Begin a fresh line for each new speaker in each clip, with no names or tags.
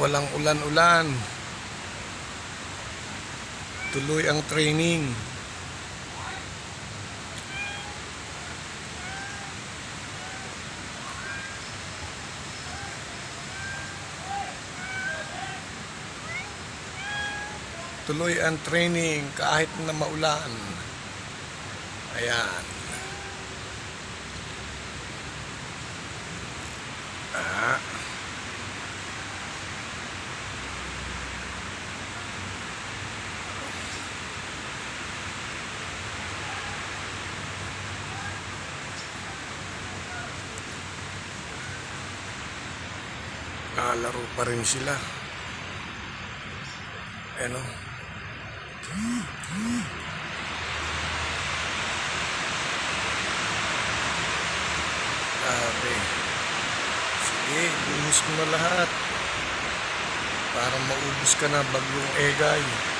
Walang ulan-ulan. Tuloy ang training. Tuloy ang training kahit na maulan. Ayan. Lalaro pa rin sila. Ano? Grabe. Sige, buhos mo na lahat. Para maubos ka na bagyong egay.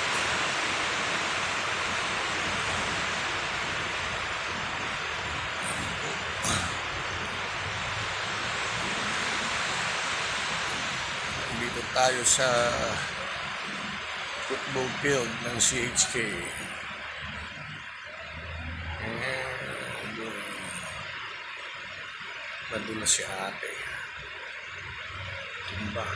Dito tayo sa football field ng CHK. And, uh, Nandun na si ate. Tumba.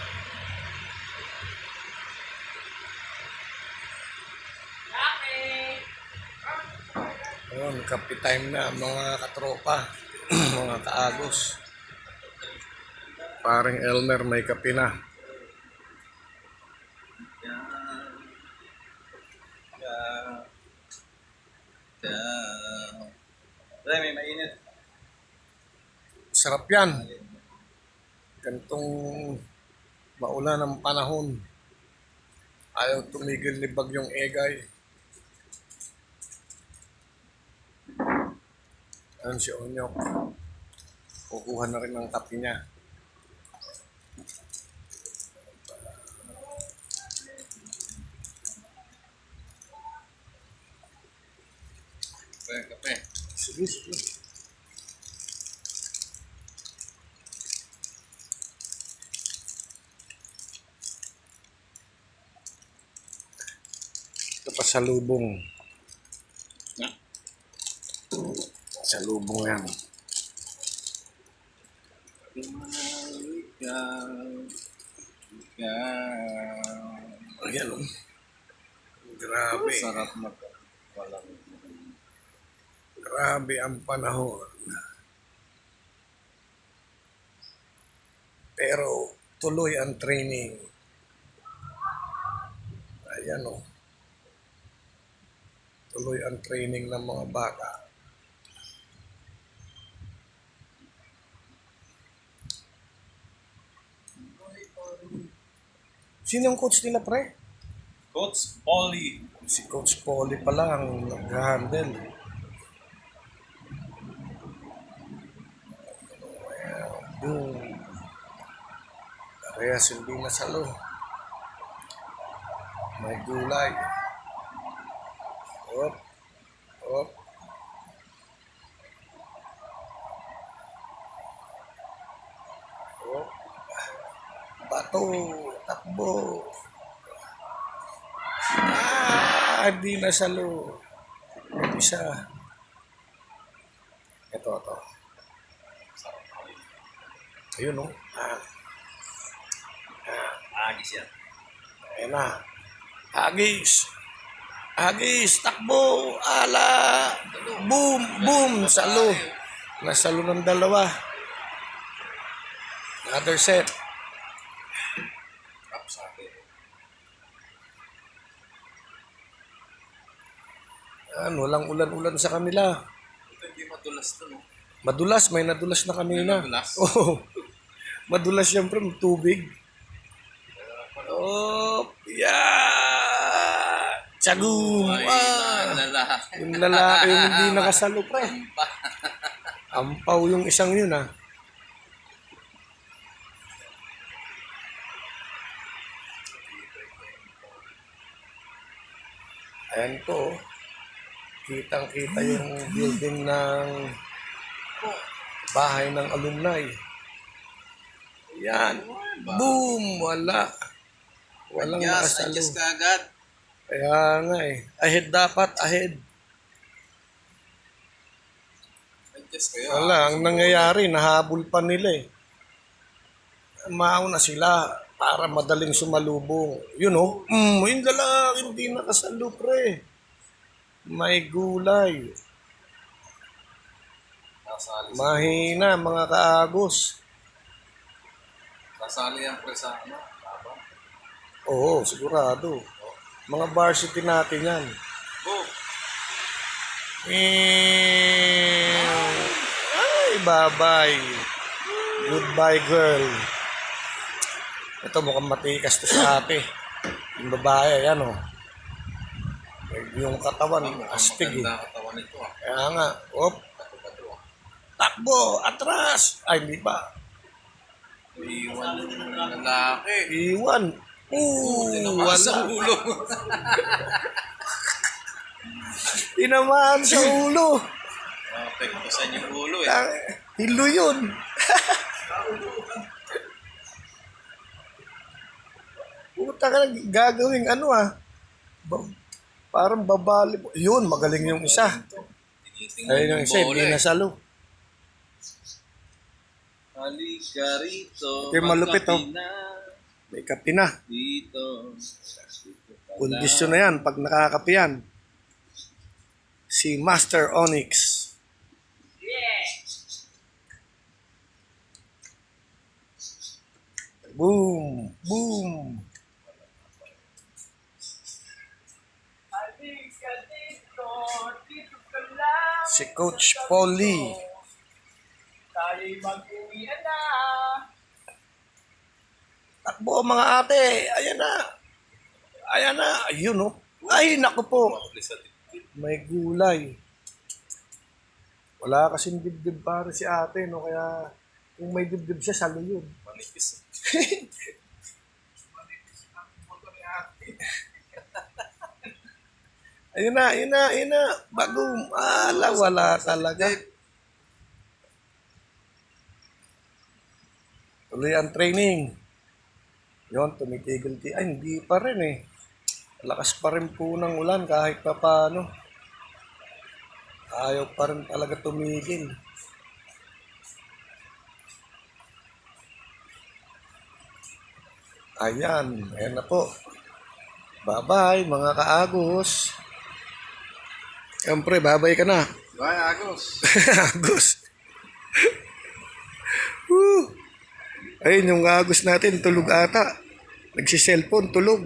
Ayun, kape time na mga katropa, mga kaagos. Parang Elmer may kape na.
Dahil may mainit.
Sarap yan. Gantong maulan ng panahon. Ayaw tumigil ni Bagyong Egay. Ayun si Onyok. Kukuha na rin ng kape niya. Sige, sige. Ito pa sa lubong.
Na?
Sa lubong yan.
Ikaw, ikaw.
Ayan o. Grabe.
Sarap na walang
Grabe ang panahon. Pero tuloy ang training. Ayan o. Tuloy ang training ng mga bata. Sinong coach nila, pre?
Coach Polly.
Si Coach Polly pala ang nag-handle. Boom. Parehas hindi nasalo. May gulay. Op. Op. Op. Bato. Takbo. Ah, di nasalo. Yung isa. Ito, ito. Ayun, oh. Ah,
Agis yan.
ayan na. Hagis. Hagis, takbo, ala. Boom, boom, salo. Nasalo ng dalawa. Another set.
Rap sa akin.
Yan, walang ulan-ulan sa kanila.
Ito hindi madulas to, no?
Madulas, may nadulas na kanina.
May nadulas?
Oo. Madulas siyempre, may tubig. Oh, yeah! Ah!
lalaki.
Yung lalaki yung hindi nakasalo, pre. Ampaw yung isang yun, ah. Ayan to, oh. Kitang-kita yung building ng bahay ng alumni. Yan. Boom! Wala. Walang
Yes,
nakasalo.
adjust ka agad.
Kaya nga eh. Ahead dapat, ahead.
Adjust kayo.
Wala, ang nangyayari, nahabol pa nila eh. Mauna sila para madaling sumalubong. Yun oh, mm, yung lalaki hindi nakasalo pre. May gulay.
Nasali,
Mahina mga kaagos.
nasali yan pre sa ano.
Oo, sigurado. Mga varsity natin yan.
Go.
Eh, Ay, bye-bye. Goodbye, girl. Ito mukhang matikas to sa ate. Yung babae, yan o. Yung katawan, astig eh.
Katawan nito ah.
Kaya nga, op, takbo, atras. Ay, hindi pa.
Iwan ng lalaki.
Iwan.
Tinamaan sa ulo.
Tinamaan sa ulo.
Apekto sa inyong ulo eh.
Ah, Hilo yun. Puta ka na, gagawing ano ah. Ba- parang babali. Yun, magaling yung isa. Ayun yung isa, hindi
eh.
nasalo.
Halika rito.
Ito yung malupit, oh. May kape na.
Dito.
Kondisyon na yan pag nakakape yan. Si Master Onyx. Boom! Boom! Si Coach Polly.
Tayo'y mag-uwi na.
Takbo mga ate. Ayan na. Ayan na. Ayun oh. Ay, naku po. May gulay. Wala kasing dibdib para si ate, no? Kaya kung may dibdib siya, salo yun.
Manipis.
Ayun na, ayun na, ayun na. Bago, ala, wala talaga. Tuloy ang training. Yon, tumitigil. ti- Ay, hindi pa rin eh. Lakas pa rin po ng ulan kahit pa paano. Ayaw pa rin talaga tumigil. Ayan, ayan na po. Bye-bye mga kaagos. Siyempre, babay ka na.
Bye, Agos.
agos. Woo! Ayun, yung agos natin, tulog ata. Nagsiselfone, tulog.